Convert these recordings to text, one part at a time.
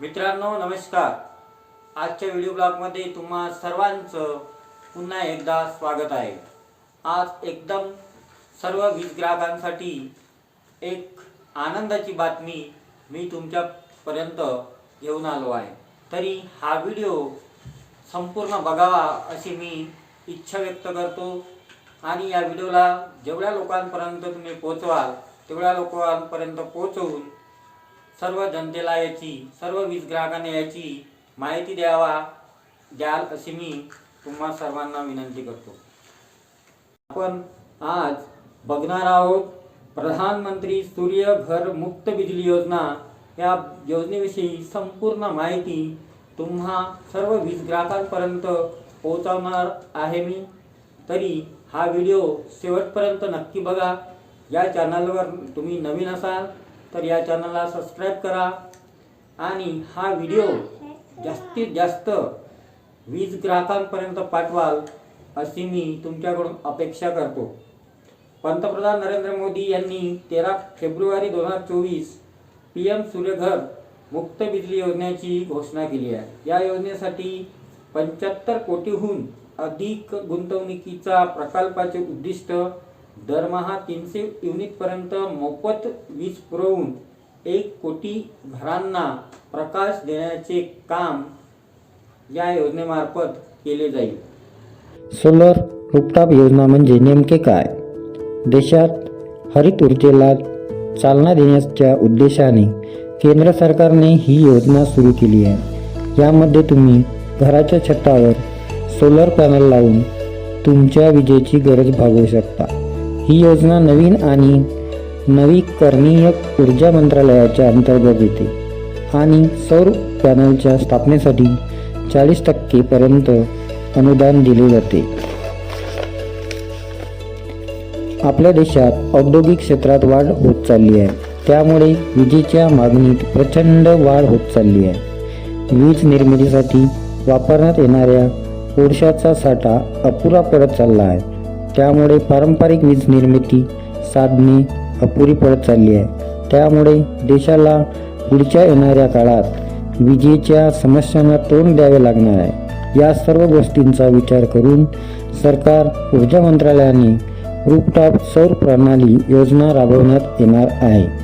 मित्रांनो नमस्कार. आजच्या व्हिडिओ ब्लॉगमध्ये तुम्हा सर्वांचं पुन्हा एकदा स्वागत आहे. आज एकदम सर्व वीज ग्राहकांसाठी एक आनंदाची बातमी मी तुमच्यापर्यंत घेऊन आलो आहे. तरी हा व्हिडिओ संपूर्ण बघावा अशी मी इच्छा व्यक्त करतो. आणि या व्हिडिओला जेवढ्या लोकांपर्यंत तुम्ही पोचवाल तेवढ्या लोकांपर्यंत पोचवून सर्व जनतेला याची सर्व वीज ग्राहकांना याची माहिती द्यावा द्याल अशी मी तुम्हा सर्वांना विनंती करतो. आपण आज बघणार आहोत प्रधानमंत्री सूर्य घर मुक्त बिजली योजना. या योजनेविषयी संपूर्ण माहिती तुम्हा सर्व वीज ग्राहकांपर्यंत पोहोचवणार आहे मी. तरी हा व्हिडिओ शेवटपर्यंत नक्की बघा. या चॅनलवर तुम्ही नवीन असाल तर या चॅनलला सबस्क्राईब करा. आणि हा व्हिडिओ जास्तीत जास्त वीज ग्राहकांपर्यंत पाठवाल अशी मी तुमच्याकडून अपेक्षा करतो. पंतप्रधान नरेंद्र मोदी यांनी तेरा फेब्रुवारी दोन हजार चोवीस पी एम सूर्यघर मुक्त बिजली योजनेची घोषणा केली आहे. या योजनेसाठी पंच्याहत्तर कोटीहून अधिक गुंतवणुकीचा प्रकल्पाचे उद्दिष्ट दरमहा तीनशे युनिटपर्यंत मोफत वीज पुरवून एक कोटी घरांना प्रकाश देण्याचे काम या योजनेमार्फत केले जाईल. सोलर रूपटॉप योजना म्हणजे नेमके काय? देशात हरित ऊर्जेला चालना देण्याच्या उद्देशाने केंद्र सरकारने ही योजना सुरू केली आहे. यामध्ये तुम्ही घराच्या छतावर सोलर पॅनल लावून तुमच्या विजेची गरज भागवू शकता. ही योजना नवीन आणि नवीकरणीय ऊर्जा मंत्रालयाच्या अंतर्गत येते आणि सौर पॅनलच्या स्थापनेसाठी चाळीस टक्केपर्यंत अनुदान दिले जाते. आपल्या देशात औद्योगिक क्षेत्रात वाढ होत चालली आहे. त्यामुळे विजेच्या मागणीत प्रचंड वाढ होत चालली आहे. वीज निर्मितीसाठी वापरण्यात येणाऱ्या कोळशाचा साठा अपुरा पडत चालला आहे. त्यामुळे पारंपरिक वीज निर्मिती साधने अपुरी पडत चालली आहे. त्यामुळे देशाला पुढच्या येणाऱ्या काळात विजेच्या समस्यांना तोंड द्यावे लागणार आहे. या सर्व गोष्टींचा विचार करून सरकार ऊर्जा मंत्रालयाने रूपटॉप सौर प्रणाली योजना राबवण्यात येणार आहे.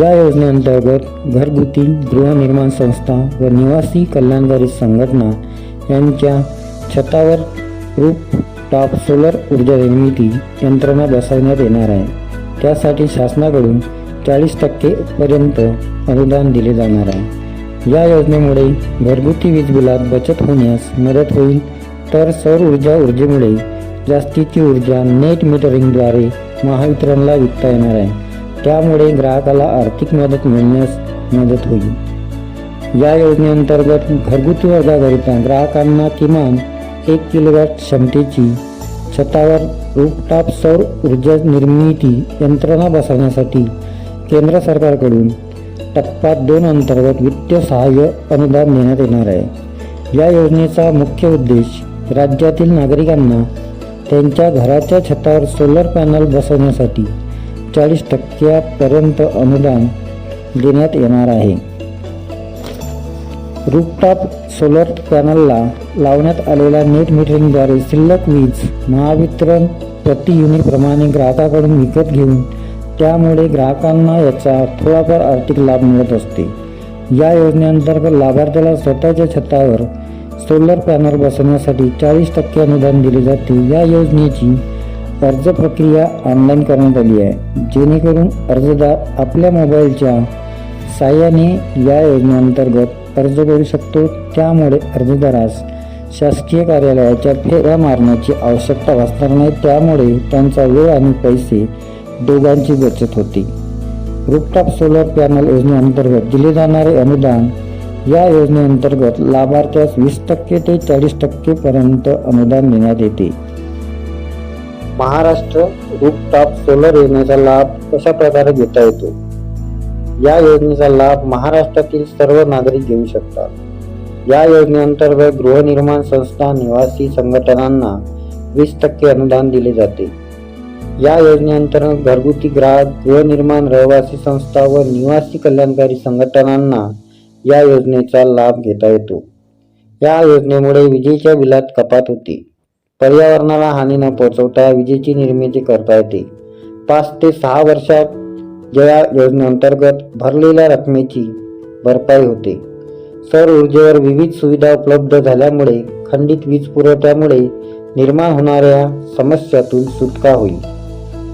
या योजनेअंतर्गत घरगुती गृहनिर्माण संस्था व निवासी कल्याणकारी संघटना यांच्या छतावर रूप ताप सोलर ऊर्जा निर्मिती यंत्रणा बसवण्यात येणार आहे. त्यासाठी शासनाकडून चाळीस टक्केपर्यंत अनुदान दिले जाणार आहे. या योजनेमुळे घरगुती वीज बिलात बचत होण्यास मदत होईल. तर सौर ऊर्जा ऊर्जेमुळे जास्तीची ऊर्जा नेट मीटरिंगद्वारे महावितरणला विकता येणार आहे. त्यामुळे ग्राहकाला आर्थिक मदत मिळण्यास मदत होईल. या योजनेअंतर्गत घरगुती वर्गाकरिता ग्राहकांना किमान एक किलोवॅट क्षमतेची छतावर रूपटॉप सौर ऊर्जा निर्मिती यंत्रणा बसवण्यासाठी केंद्र सरकारकडून टप्पा दोन अंतर्गत वित्तीय सहाय्य अनुदान देण्यात येणार आहे. या योजनेचा मुख्य उद्देश राज्यातील नागरिकांना त्यांच्या घराच्या छतावर सोलर पॅनल बसवण्यासाठी चाळीस टक्क्यापर्यंत अनुदान देण्यात येणार आहे. रूपटॉप सोलर पॅनलला लावण्यात आलेल्या नेट मीटरिंगद्वारे शिल्लक वीज महावितरण प्रति युनिटप्रमाणे ग्राहकाकडून विकत घेऊन त्यामुळे ग्राहकांना याचा थोडाफार आर्थिक लाभ मिळत असते. या योजनेअंतर्गत लाभार्थ्याला स्वतःच्या छतावर सोलर पॅनल बसवण्यासाठी चाळीस टक्के अनुदान दिले जाते. या योजनेची अर्ज प्रक्रिया ऑनलाईन करण्यात आली आहे. जेणेकरून अर्जदार आपल्या मोबाईलच्या साह्याने या योजनेअंतर्गत अर्ज करू शकतो. त्यामुळे अर्जदारास शासकीय कार्यालयाच्या फेऱ्या मारण्याची आवश्यकता भासणार नाही. त्यामुळे त्यांचा वेळ आणि पैसे दोघांची बचत होते. रूपटॉप सोलर पॅनल योजनेअंतर्गत दिले जाणारे अनुदान या योजनेअंतर्गत लाभार्थ्यास वीस टक्के ते चाळीस टक्केपर्यंत अनुदान देण्यात येते. महाराष्ट्र रूपटॉप सोलर योजनेचा लाभ कशा प्रकारे घेता येतो? या योजनेचा लाभ महाराष्ट्रातील सर्व नागरिक घेऊ शकतात. या योजनेअंतर्गत गृहनिर्माण संस्था निवासी संघटनांना वीस टक्के अनुदान दिले जाते. या योजनेअंतर्गत घरगुती ग्राहक गृहनिर्माण रहिवासी संस्था व निवासी कल्याणकारी संघटनांना या योजनेचा लाभ घेता येतो. या योजनेमुळे विजेच्या बिलात कपात होते. पर्यावरणाला हानी न पोहोचवता विजेची निर्मिती करता येते. पाच ते सहा वर्षात जया योजनेअंतर्गत भरलेल्या रकमेची भरपाई होते. सौर ऊर्जेवर विविध सुविधा उपलब्ध झाल्यामुळे खंडित वीज पुरवठ्यामुळे निर्माण होणाऱ्या समस्यातून सुटका होईल.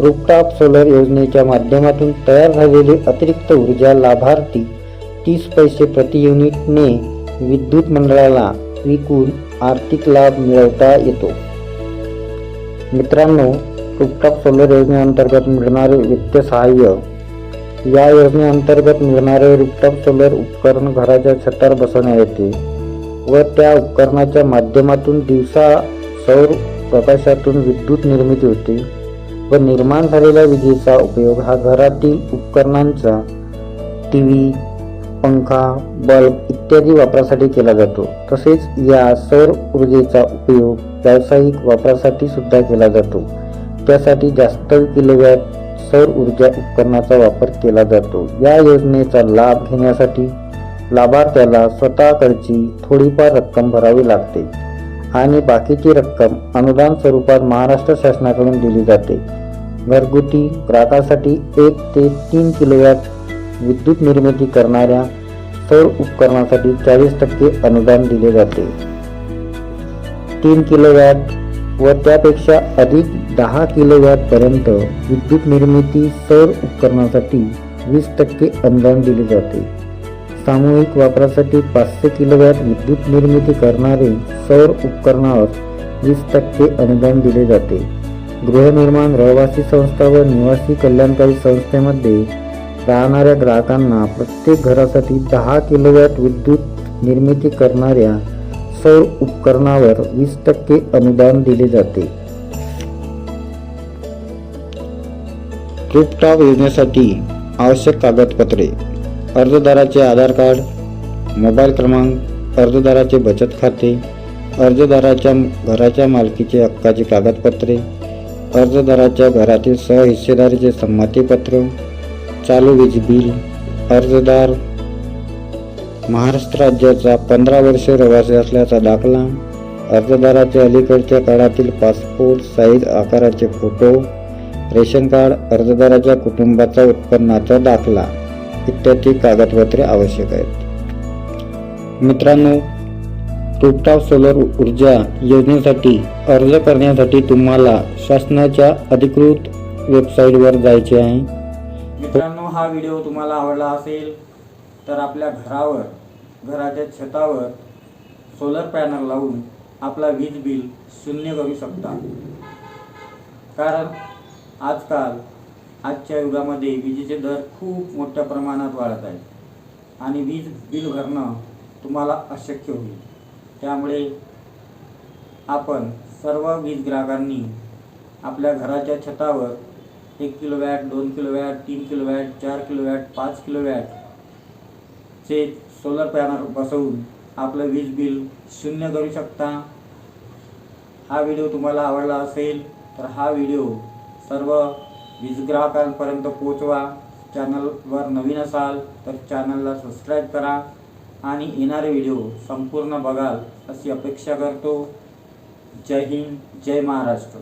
रूपटॉप सोलर योजनेच्या माध्यमातून तयार झालेली अतिरिक्त ऊर्जा लाभार्थी तीस पैसे प्रति युनिटने विद्युत मंडळाला विकून आर्थिक लाभ मिळवता येतो. मित्रांनो रूपटॉप सोलर योजनेअंतर्गत मिळणारे वित्त सहाय्य या योजनेअंतर्गत मिळणारे रूपटॉप सोलर उपकरण घराच्या छतावर बसवण्यात येते व त्या उपकरणाच्या माध्यमातून दिवसा सौर प्रकाशातून विद्युत निर्मिती होते व निर्माण झालेल्या विजेचा उपयोग हा घरातील उपकरणांचा टी व्ही पंखा बल्ब इत्यादी वापरासाठी केला जातो. तसेच या सौर ऊर्जेचा उपयोग व्यावसायिक वापरासाठी सुद्धा केला जातो. त्यासाठी जास्त किलोवॅट सौर ऊर्जा उपकरणाचा वापर केला जातो. या योजनेचा लाभ घेण्यासाठी लाभार्थ्याला स्वतःकडची थोडीफार रक्कम भरावी लागते आणि बाकीची रक्कम अनुदान स्वरूपात महाराष्ट्र शासनाकडून दिली जाते. घरगुती ग्राहकासाठी एक ते तीन किलोवॅट विद्युत निर्मिती करणाऱ्या सौर उपकरणासाठी चाळीस टक्के अनुदान दिले जाते. तीन किलोवॅट व त्यापेक्षा अधिक दहा किलोवॅटपर्यंत विद्युत निर्मिती सौर उपकरणासाठी वीस टक्के अनुदान दिले जाते. सामूहिक वापरासाठी पाचशे किलोवॅट विद्युत निर्मिती करणारे सौर उपकरणावर वीस टक्के अनुदान दिले जाते. गृहनिर्माण रहिवासी संस्था व निवासी कल्याणकारी संस्थेमध्ये राहणाऱ्या ग्राहकांना प्रत्येक घरासाठी दहा किलोवॅट विद्युत निर्मिती करणाऱ्या सौर उपकरणावर वीस टक्के अनुदान दिले जाते. रूपटॉप योजनेसाठी आवश्यक कागदपत्रे. अर्जदाराचे आधार कार्ड मोबाईल क्रमांक अर्जदाराचे बचत खाते अर्जदाराच्या घराच्या मालकीचे हक्काची कागदपत्रे अर्जदाराच्या घरातील सहहिस्सेदारीचे संमतीपत्र चालू वीज बिल अर्जदार महाराष्ट्र राज्याचा पंधरा वर्ष रहिवासी असल्याचा दाखला अर्जदाराचे अलीकडच्या काळातील पासपोर्ट साईज आकाराचे फोटो रेशन कार्ड अर्जदाराच्या कुटुंबाचा उत्पन्नाचा दाखला इत्यादी कागदपत्रे आवश्यक आहेत. मित्रांनो रूपटॉप सोलर ऊर्जा योजनेसाठी अर्ज करण्यासाठी तुम्हाला शासनाच्या अधिकृत वेबसाईटवर जायचे आहे. मित्रांनो हा व्हिडिओ तुम्हाला आवडला असेल तर आपल्या घरावर घराच्या छतावर सोलर पॅनल लावून आपला वीज बिल शून्य करू शकता. कारण आजकाल आजच्या युगामध्ये विजेचे दर खूप मोठ्या प्रमाणात वाढत आहेत. आणि वीज बिल भरणं तुम्हाला अशक्य होईल. त्यामुळे आपण सर्व वीज ग्राहकांनी आपल्या घराच्या छतावर एक किलो वॅट दोन किलो वॅट तीन किलो वॅट चार किलो वॅट पाच किलो वॅटचे सोलर पॅनल बसवून आपलं वीज बिल शून्य करू शकता. हा व्हिडिओ तुम्हाला आवडला असेल तर हा व्हिडिओ सर्व वीज ग्राहकांपर्यंत पोचवा चॅनलवर नवीन असाल तर चॅनलला सबस्क्राईब करा आणि येणारे व्हिडिओ संपूर्ण बघाल अशी अपेक्षा करतो. जय हिंद जय महाराष्ट्र.